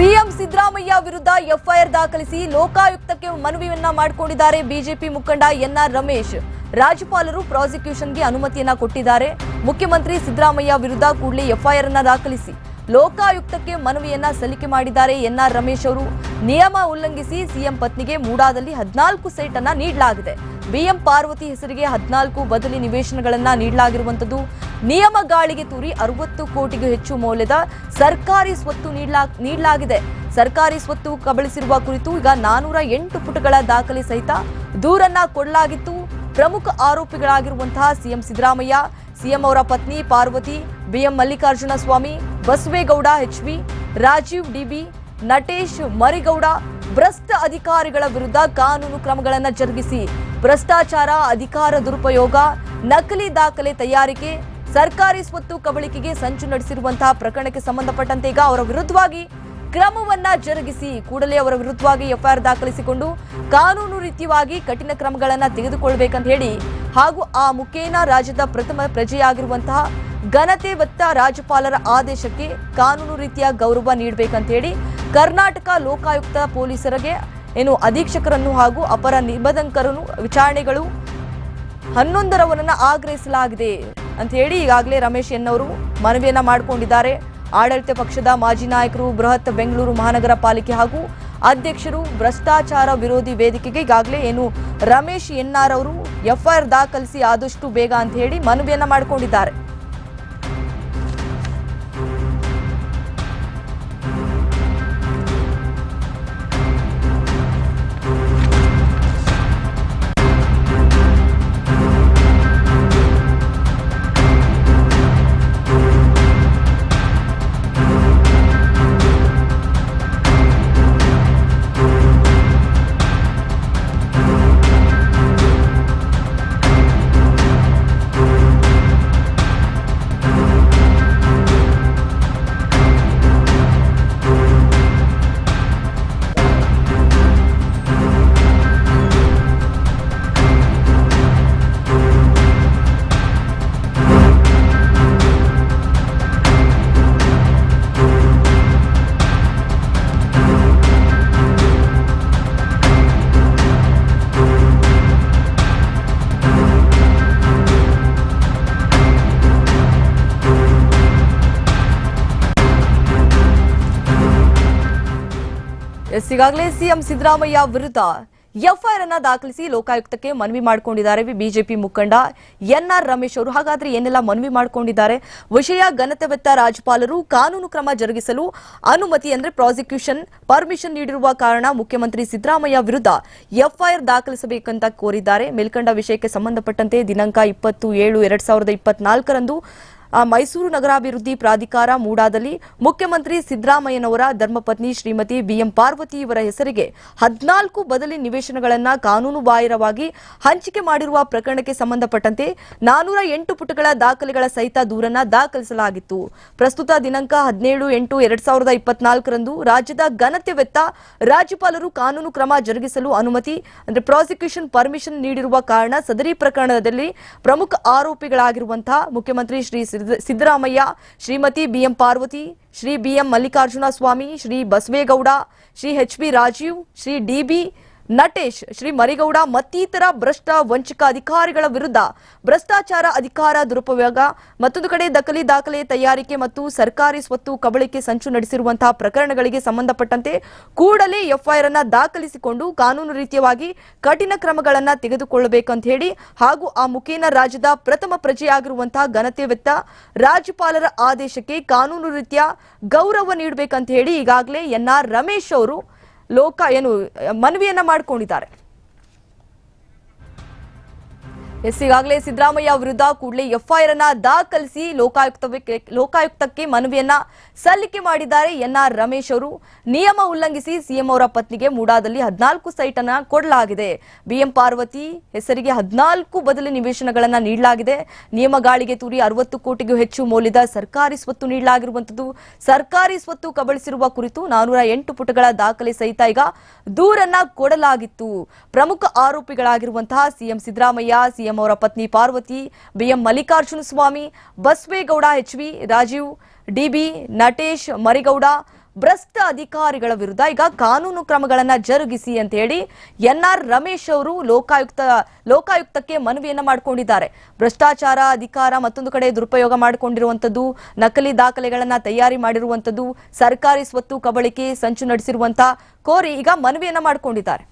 CM Siddaramaiah ವಿರುದ್ಧ FIR ದಾಖಲಿಸಿ ಲೋಕಾಯುಕ್ತಕ್ಕೆ ಮನವಿಯನ್ನ ಮಾಡಿಕೊಂಡಿದ್ದಾರೆ ಬಿಜೆಪಿ ಮುಖಂಡ ಎನ್ಆರ್ ರಮೇಶ್. ರಾಜ್ಯಪಾಲರು ಪ್ರಾಸಿಕ್ಯೂಷನ್ಗೆ ಅನುಮತಿಯನ್ನ ಕೊಟ್ಟಿದ್ದಾರೆ. ಮುಖ್ಯಮಂತ್ರಿ ಸಿದ್ದರಾಮಯ್ಯ ವಿರುದ್ಧ ಕೂಡಲೇ ಎಫ್ಐಆರ್ ಅನ್ನ ದಾಖಲಿಸಿ. ಲೋಕಾಯುಕ್ತಕ್ಕೆ ಮನವಿಯನ್ನ ಸಲ್ಲಿಕೆ ಮಾಡಿದ್ದಾರೆ ಎನ್ಆರ್ ರಮೇಶ್ ಅವರು. ನಿಯಮ ಉಲ್ಲಂಘಿಸಿ ಸಿಎಂ ಪತ್ನಿಗೆ ಮೂಡಾದಲ್ಲಿ ಹದಿನಾಲ್ಕು ಸೈಟ್ ಅನ್ನ ನೀಡಲಾಗಿದೆ. ಬಿಎಂ ಪಾರ್ವತಿ ಹೆಸರಿಗೆ ಹದಿನಾಲ್ಕು ಬದಲಿ ನಿವೇಶನಗಳನ್ನ ನೀಡಲಾಗಿರುವಂತದ್ದು ನಿಯಮ ಗಾಳಿಗೆ ತೂರಿ ಅರವತ್ತು ಕೋಟಿಗೂ ಹೆಚ್ಚು ಮೌಲ್ಯದ ಸರ್ಕಾರಿ ಸ್ವತ್ತು ನೀಡಲಾ, ನೀಡಲಾಗಿದೆ. ಸರ್ಕಾರಿ ಸ್ವತ್ತು ಕಬಳಿಸಿರುವ ಕುರಿತು ಈಗ ನಾನೂರ ಎಂಟು ಪುಟಗಳ ದಾಖಲೆ ಸಹಿತ ದೂರನ್ನ ಕೊಡಲಾಗಿತ್ತು. ಪ್ರಮುಖ ಆರೋಪಿಗಳಾಗಿರುವಂತಹ ಸಿಎಂ ಸಿದ್ದರಾಮಯ್ಯ, ಸಿಎಂ ಅವರ ಪತ್ನಿ Parvathi, BM Mallikarjuna Swamy Basavegowda HV Rajeev DB Natesh Marigowda ಭ್ರಷ್ಟ ಅಧಿಕಾರಿಗಳ ವಿರುದ್ಧ ಕಾನೂನು ಕ್ರಮಗಳನ್ನು ಜರುಗಿಸಿ ಭ್ರಷ್ಟಾಚಾರ, ಅಧಿಕಾರ ದುರುಪಯೋಗ, ನಕಲಿ ದಾಖಲೆ ತಯಾರಿಕೆ, ಸರ್ಕಾರಿ ಸ್ವತ್ತು ಕಬಳಿಕೆಗೆ ಸಂಚು ನಡೆಸಿರುವಂತಹ ಪ್ರಕರಣಕ್ಕೆ ಸಂಬಂಧಪಟ್ಟಂತೆ ಈಗ ಅವರ ವಿರುದ್ಧವಾಗಿ ಕ್ರಮವನ್ನ ಜರುಗಿಸಿ ಕೂಡಲೇ ಅವರ ವಿರುದ್ಧವಾಗಿ ಎಫ್ಐಆರ್ ದಾಖಲಿಸಿಕೊಂಡು ಕಾನೂನು ರೀತಿಯಾಗಿ ಕಠಿಣ ಕ್ರಮಗಳನ್ನು ತೆಗೆದುಕೊಳ್ಬೇಕಂತ ಹೇಳಿ ಹಾಗೂ ಆ ಮುಖೇನ ರಾಜ್ಯದ ಪ್ರಥಮ ಪ್ರಜೆಯಾಗಿರುವಂತಹ ಘನತೆ ವತ್ತ ರಾಜ್ಯಪಾಲರ ಆದೇಶಕ್ಕೆ ಕಾನೂನು ರೀತಿಯ ಗೌರವ ನೀಡಬೇಕಂತ ಹೇಳಿ ಕರ್ನಾಟಕ ಲೋಕಾಯುಕ್ತ ಪೊಲೀಸರಿಗೆ, ಏನು ಅಧೀಕ್ಷಕರನ್ನು ಹಾಗೂ ಅಪರ ನಿಬಂಧಕರನ್ನು ವಿಚಾರಣೆಗಳು ಹನ್ನೊಂದರವರನ್ನ ಆಗ್ರಹಿಸಲಾಗಿದೆ ಅಂತ ಹೇಳಿ ಈಗಾಗಲೇ ರಮೇಶ್ ಎನ್ನವರು ಮನವಿಯನ್ನ ಮಾಡಿಕೊಂಡಿದ್ದಾರೆ. ಆಡಳಿತ ಪಕ್ಷದ ಮಾಜಿ ನಾಯಕರು ಬೃಹತ್ ಬೆಂಗಳೂರು ಮಹಾನಗರ ಪಾಲಿಕೆ ಹಾಗೂ ಅಧ್ಯಕ್ಷರು ಭ್ರಷ್ಟಾಚಾರ ವಿರೋಧಿ ವೇದಿಕೆಗೆ ಈಗಾಗಲೇ ಏನು ರಮೇಶ್ ಎನ್ನಾರ್ ಅವರು ಎಫ್ಐಆರ್ ದಾಖಲಿಸಿ ಆದಷ್ಟು ಬೇಗ ಅಂತ ಹೇಳಿ ಮನವಿಯನ್ನ ಮಾಡಿಕೊಂಡಿದ್ದಾರೆ. ಎಸ್ ಈಗಾಗಲೇ ಸಿಎಂ ಸಿದ್ದರಾಮಯ್ಯ ವಿರುದ್ಧ ಎಫ್ಐಆರ್ ಅನ್ನ ದಾಖಲಿಸಿ ಲೋಕಾಯುಕ್ತಕ್ಕೆ ಮನವಿ ಮಾಡಿಕೊಂಡಿದ್ದಾರೆ ಬಿಜೆಪಿ ಮುಖಂಡ ಎನ್ಆರ್ ರಮೇಶ್ ಅವರು. ಹಾಗಾದ್ರೆ ಏನೆಲ್ಲ ಮನವಿ ಮಾಡಿಕೊಂಡಿದ್ದಾರೆ? ವಿಷಯ ಘನತೆವೆತ್ತ ರಾಜ್ಯಪಾಲರು ಕಾನೂನು ಕ್ರಮ ಜರುಗಿಸಲು ಅನುಮತಿ ಅಂದ್ರೆ ಪ್ರಾಸಿಕ್ಯೂಷನ್, ಪರ್ಮಿಷನ್ ನೀಡಿರುವ ಕಾರಣ ಮುಖ್ಯಮಂತ್ರಿ ಸಿದ್ದರಾಮಯ್ಯ ವಿರುದ್ಧ ಎಫ್ಐಆರ್ ದಾಖಲಿಸಬೇಕಂತ ಕೋರಿದ್ದಾರೆ. ಮೇಲ್ಕಂಡ ವಿಷಯಕ್ಕೆ ಸಂಬಂಧಪಟ್ಟಂತೆ ದಿನಾಂಕ ಇಪ್ಪತ್ತು ಏಳು ಎರಡ್ ಸಾವಿರದ ಇಪ್ಪತ್ನಾಲ್ಕರಂದು ಮೈಸೂರು ನಗರಾಭಿವೃದ್ಧಿ ಪ್ರಾಧಿಕಾರ ಮೂಡಾದಲ್ಲಿ ಮುಖ್ಯಮಂತ್ರಿ ಸಿದ್ದರಾಮಯ್ಯನವರ ಧರ್ಮಪತ್ನಿ ಶ್ರೀಮತಿ ಬಿಎಂ ಪಾರ್ವತಿ ಇವರ ಹೆಸರಿಗೆ ಹದಿನಾಲ್ಕು ಬದಲಿ ನಿವೇಶನಗಳನ್ನ ಕಾನೂನು ಬಾಹಿರವಾಗಿ ಹಂಚಿಕೆ ಮಾಡಿರುವ ಪ್ರಕರಣಕ್ಕೆ ಸಂಬಂಧಪಟ್ಟಂತೆ ನಾನೂರ ಎಂಟು ಪುಟಗಳ ದಾಖಲೆಗಳ ಸಹಿತ ದೂರನ್ನ ದಾಖಲಿಸಲಾಗಿತ್ತು. ಪ್ರಸ್ತುತ ದಿನಾಂಕ ಹದಿನೇಳು ಎಂಟು ಎರಡ್ ಸಾವಿರದ ಇಪ್ಪತ್ನಾಲ್ಕರಂದು ರಾಜ್ಯದ ಘನತೆವೆತ್ತ ರಾಜ್ಯಪಾಲರು ಕಾನೂನು ಕ್ರಮ ಜರುಗಿಸಲು ಅನುಮತಿ, ಅಂದ್ರೆ ಪ್ರಾಸಿಕ್ಯೂಷನ್ ಪರ್ಮಿಷನ್ ನೀಡಿರುವ ಕಾರಣ ಸದರಿ ಪ್ರಕರಣದಲ್ಲಿ ಪ್ರಮುಖ ಆರೋಪಿಗಳಾಗಿರುವಂತಹ ಮುಖ್ಯಮಂತ್ರಿ Shri Siddaramaiah Shrimati BM Parvathi Shri BM Mallikarjuna Swamy Shri Basavegowda Shri H B Rajeev Shri DB Natesh, Shri Marigowda ಮತ್ತಿತರ ಭ್ರಷ್ಟ ವಂಚಕ ಅಧಿಕಾರಿಗಳ ವಿರುದ್ಧ ಭ್ರಷ್ಟಾಚಾರ ಅಧಿಕಾರ ದುರುಪಯೋಗ, ಮತ್ತೊಂದು ಕಡೆ ದಖಲಿ ದಾಖಲೆ ತಯಾರಿಕೆ ಮತ್ತು ಸರ್ಕಾರಿ ಸ್ವತ್ತು ಕಬಳಿಕೆ ಸಂಚು ನಡೆಸಿರುವಂತಹ ಪ್ರಕರಣಗಳಿಗೆ ಸಂಬಂಧಪಟ್ಟಂತೆ ಕೂಡಲೇ ಎಫ್ಐಆರ್ ಅನ್ನು ದಾಖಲಿಸಿಕೊಂಡು ಕಾನೂನು ರೀತಿಯವಾಗಿ ಕಠಿಣ ಕ್ರಮಗಳನ್ನು ತೆಗೆದುಕೊಳ್ಳಬೇಕಂತ ಹೇಳಿ ಹಾಗೂ ಆ ಮುಖೇನ ರಾಜ್ಯದ ಪ್ರಥಮ ಪ್ರಜೆಯಾಗಿರುವಂತಹ ಘನತೆವೆತ್ತ ರಾಜ್ಯಪಾಲರ ಆದೇಶಕ್ಕೆ ಕಾನೂನು ರೀತಿಯ ಗೌರವ ನೀಡಬೇಕಂತ ಹೇಳಿ ಈಗಾಗಲೇ ಎನ್ಆರ್ ರಮೇಶ್ ಅವರು ಲೋಕ ಏನು ಮನವಿಯನ್ನ ಮಾಡಿಕೊಂಡಿದ್ದಾರೆ. ಎಸ್ ಈಗಾಗಲೇ ಸಿದ್ದರಾಮಯ್ಯ ವಿರುದ್ಧ ಕೂಡಲೇ ಎಫ್ಐಆರ್ ಅನ್ನ ದಾಖಲಿಸಿ ಲೋಕಾಯುಕ್ತಕ್ಕೆ ಲೋಕಾಯುಕ್ತಕ್ಕೆ ಮನವಿಯನ್ನ ಸಲ್ಲಿಕೆ ಮಾಡಿದ್ದಾರೆ ಎನ್ಆರ್ ರಮೇಶ್ ಅವರು. ನಿಯಮ ಉಲ್ಲಂಘಿಸಿ ಸಿಎಂ ಅವರ ಪತ್ನಿಗೆ ಮೂಡಾದಲ್ಲಿ ಹದಿನಾಲ್ಕು ಸೈಟ್ ಅನ್ನ ಕೊಡಲಾಗಿದೆ. ಬಿಎಂ ಪಾರ್ವತಿ ಹೆಸರಿಗೆ ಹದಿನಾಲ್ಕು ಬದಲಿ ನಿವೇಶನಗಳನ್ನ ನೀಡಲಾಗಿದೆ. ನಿಯಮ ಗಾಳಿಗೆ ತೂರಿ ಅರವತ್ತು ಕೋಟಿಗೂ ಹೆಚ್ಚು ಮೌಲ್ಯದ ಸರ್ಕಾರಿ ಸ್ವತ್ತು ನೀಡಲಾಗಿರುವಂತದ್ದು ಸರ್ಕಾರಿ ಸ್ವತ್ತು ಕಬಳಿಸಿರುವ ಕುರಿತು ನಾನೂರ ಎಂಟು ಪುಟಗಳ ದಾಖಲೆ ಸಹಿತ ಈಗ ದೂರನ್ನ ಕೊಡಲಾಗಿತ್ತು. ಪ್ರಮುಖ ಆರೋಪಿಗಳಾಗಿರುವಂತಹ ಸಿಎಂ ಸಿದ್ದರಾಮಯ್ಯ ಸಿಎಂ ಅವರ ಪತ್ನಿ Parvathi, BM Mallikarjuna Swamy, Basavegowda HV Rajeev DB Natesh Marigowda, ಭ್ರಷ್ಟ ಅಧಿಕಾರಿಗಳ ವಿರುದ್ಧ ಈಗ ಕಾನೂನು ಕ್ರಮಗಳನ್ನ ಜರುಗಿಸಿ ಅಂತ ಹೇಳಿ ಎನ್ಆರ್ ರಮೇಶ್ ಅವರು ಲೋಕಾಯುಕ್ತ, ಲೋಕಾಯುಕ್ತಕ್ಕೆ ಮನವಿಯನ್ನ ಮಾಡಿಕೊಂಡಿದ್ದಾರೆ. ಭ್ರಷ್ಟಾಚಾರ ಅಧಿಕಾರ ಮತ್ತೊಂದು ಕಡೆ ದುರುಪಯೋಗ ಮಾಡಿಕೊಂಡಿರುವಂತದ್ದು ನಕಲಿ ದಾಖಲೆಗಳನ್ನ ತಯಾರಿ ಮಾಡಿರುವಂತದ್ದು ಸರ್ಕಾರಿ ಸ್ವತ್ತು ಕಬಳಿಕೆ, ಸಂಚು ನಡೆಸಿರುವಂತ ಕೋರಿ ಈಗ ಮನವಿಯನ್ನ ಮಾಡಿಕೊಂಡಿದ್ದಾರೆ.